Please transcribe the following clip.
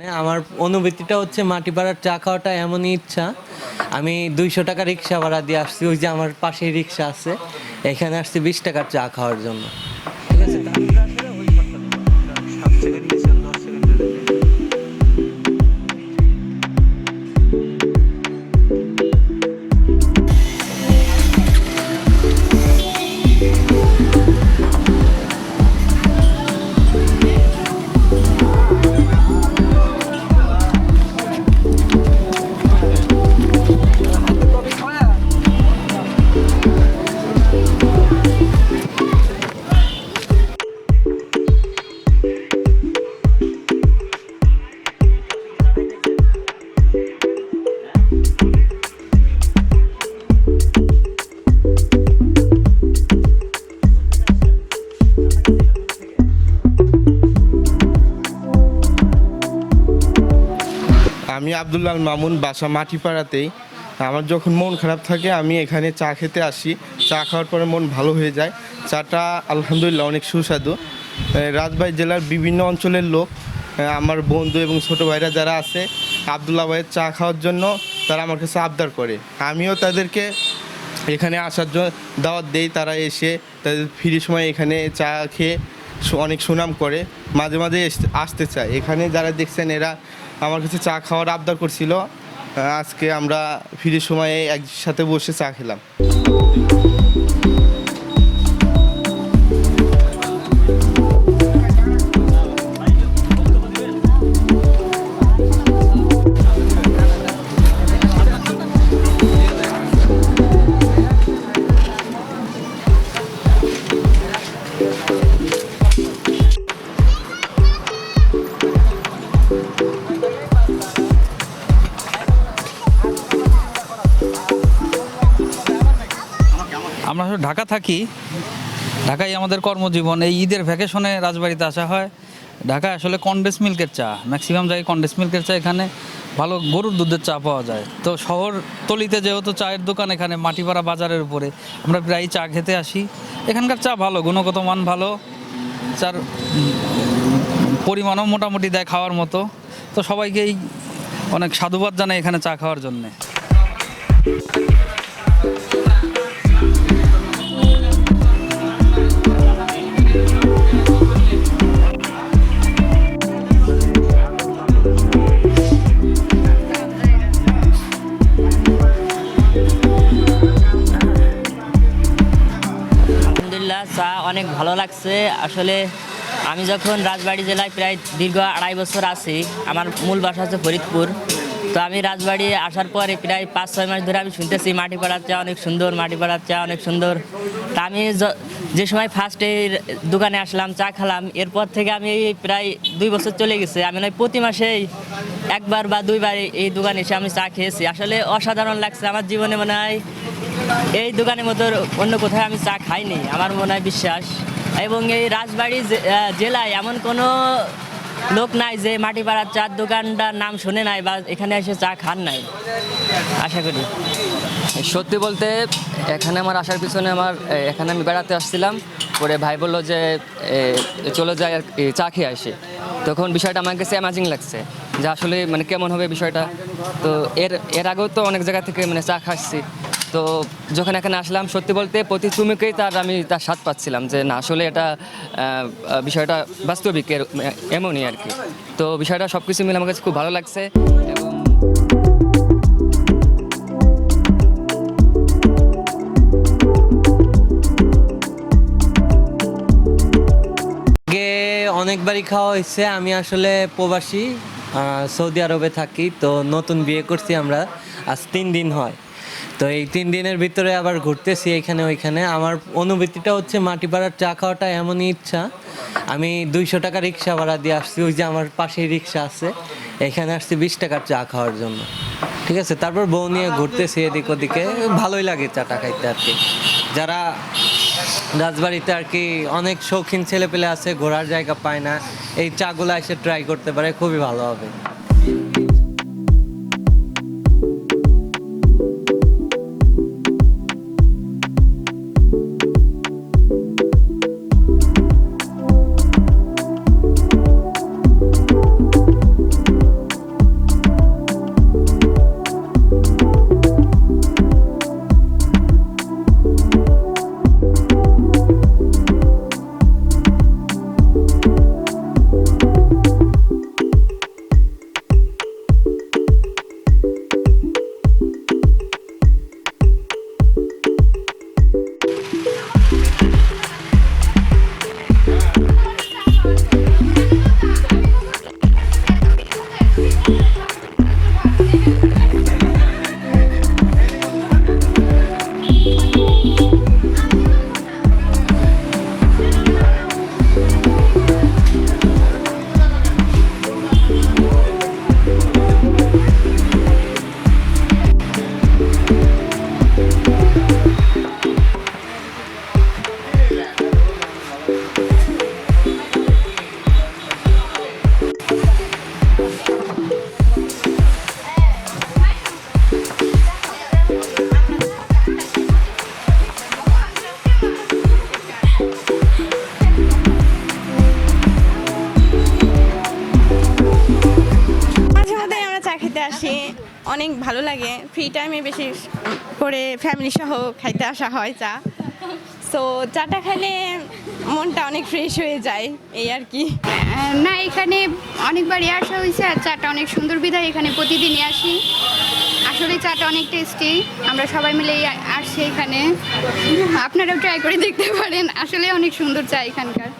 মানে আমার অনুভূতিটা হচ্ছে মাটি পাড়ার চা খাওয়াটা এমনই ইচ্ছা। আমি দুইশো টাকা রিক্সা ভাড়া দিয়ে আসছি, ওই যে আমার পাশে রিক্সা আছে। এখানে আসছি বিশ টাকার চা খাওয়ার জন্য। ঠিক আছে? আমি আবদুল্লাহ মামুন বাসা মাটিপাড়াতেই। আমার যখন মন খারাপ থাকে, আমি এখানে চা খেতে আসি। চা খাওয়ার পরে মন ভালো হয়ে যায়। চাটা আলহামদুলিল্লাহ অনেক সুস্বাদু। রাজবাড়ী জেলার বিভিন্ন অঞ্চলের লোক আমার বন্ধু এবং ছোটো ভাইরা যারা আছে, আবদুল্লাহ ভাইয়ের চা খাওয়ার জন্য তারা আমার কাছে আবদার করে। আমিও তাদেরকে এখানে আসার জন্য দাওয়াত দেই। তারা এসে তাদের ফ্রি সময় এখানে চা খেয়ে অনেক সুনাম করে। মাঝে মাঝে আসতে চায়। এখানে যারা দেখছেন, এরা আমার কাছে চা খাওয়ার আবদার করছিল। আজকে আমরা ফিরে সময়ে একসাথে বসে চা খেলাম। আমরা ঢাকা থাকি। ঢাকায় আমাদের কর্মজীবন। এই ঈদের ভ্যাকেশনে রাজবাড়িতে আসা হয়। ঢাকায় আসলে কন্ডেন্স মিল্কের চা। ম্যাক্সিমাম জায়গায় কন্ডেন্স মিল্কের চা এখানে। ভালো গরুর দুধের চা পাওয়া যায়। তো শহর তলিতে যেহেতু চায়ের দোকান এখানে, মাটিপাড়া বাজারের উপরে, আমরা প্রায় চা খেতে আসি। এখানকার চা ভালো, গুণগত মান ভালো। চার পরিমাণও মোটামুটি দেয় খাওয়ার মতো। তো সবাইকেই অনেক সাধুবাদ জানাই এখানে চা খাওয়ার জন্যে। ভালো লাগছে। আসলে আমি যখন রাজবাড়ি জেলায় প্রায় দীর্ঘ আড়াই বছর আছি, আমার মূল বাসা হচ্ছে ফরিদপুর। তো আমি রাজবাড়ি আসার পরে প্রায় পাঁচ, ছয় মাস ধরে আমি শুনতেছি মাটিপাড়ার চা অনেক সুন্দর, মাটিপাড়ার চা অনেক সুন্দর। তা আমি যে সময় ফার্স্ট এই দোকানে আসলাম, চা খেলাম, এরপর থেকে আমি প্রায় দুই বছর চলে গেছে। আমি নয়, প্রতি মাসেই একবার বা দুইবার এই- দোকানে এসে আমি চা খেয়েছি। আসলে অসাধারণ লাগছে। আমার জীবনে মনে হয় এই দোকানের মতো অন্য কোথাও আমি চা খাইনি, আমার মনে হয় বিশ্বাস। এবং এই রাজবাড়ি জেলায় এমন কোনো লোক নাই যে মাটিপাড়ার চার দোকানটার নাম শুনে নাই বা এখানে এসে চা খান নাই। আশা করি। সত্যি বলতে, এখানে আমার আসার পিছনে আমার এখানে আমি বেড়াতে আসছিলাম, পরে ভাই বলল যে চলে যায় আর চা খেয়ে আসি। তখন বিষয়টা আমার কাছে অ্যামাজিং লাগছে, যে আসলে মানে কেমন হবে বিষয়টা। তো এর এর আগেও তো অনেক জায়গা থেকে মানে চা খাচ্ছি। তো যখন এখানে আসলাম, সত্যি বলতে প্রতি চুমুকেই তার, আমি তার স্বাদ পাচ্ছিলাম যে না, আসলে এটা বিষয়টা বাস্তবিক এমনই আর কি। তো বিষয়টা সব কিছু মিলে আমার কাছে খুব ভালো লাগছে অনেকবারই খাওয়া হয়েছে, আমি আসলে প্রবাসী সৌদি আরবে থাকি, তো নতুন বিয়ে করছি আমরা, আজ তিন দিন হয়। তো এই তিন দিনের ভিতরে আবার ঘুরতেছি এখানে ওইখানে। আমার অনুভূতিটা হচ্ছে মাটিপাড়ার চা খাওয়াটা এমনই ইচ্ছা। আমি দুইশো টাকা রিক্সা ভাড়া দিয়ে আসছি, ওই যে আমার পাশেই রিক্সা আছে। এখানে আসছি বিশ টাকার চা খাওয়ার জন্য। ঠিক আছে, তারপর বউ নিয়ে ঘুরতেছি এদিক ওদিকে। ভালোই লাগে চাটা খাইতে আর কি। যারা রাজবাড়িতে আর কি অনেক শৌখিন ছেলেপেলে আছে, ঘোরার জায়গা পায় না, এই চাগুলো এসে ট্রাই করতে পারে, খুবই ভালো হবে। চা আসি, অনেক ভালো লাগে। ফ্রি টাইমে বেশি করে ফ্যামিলি সহ খাইতে আসা হয় চা। সো চাটা খেলে মনটা অনেক ফ্রেশ হয়ে যায়, এই আর কি। না, এখানে অনেকবারই আসা হয়েছে আর চাটা অনেক সুন্দর বিধায় এখানে প্রতিদিনই আসি। আসলে চাটা অনেক টেস্টি আমরা সবাই মিলে আসছি এখানে। আপনারাও ট্রাই করে দেখতে পারেন, আসলে অনেক সুন্দর চা এখানকার।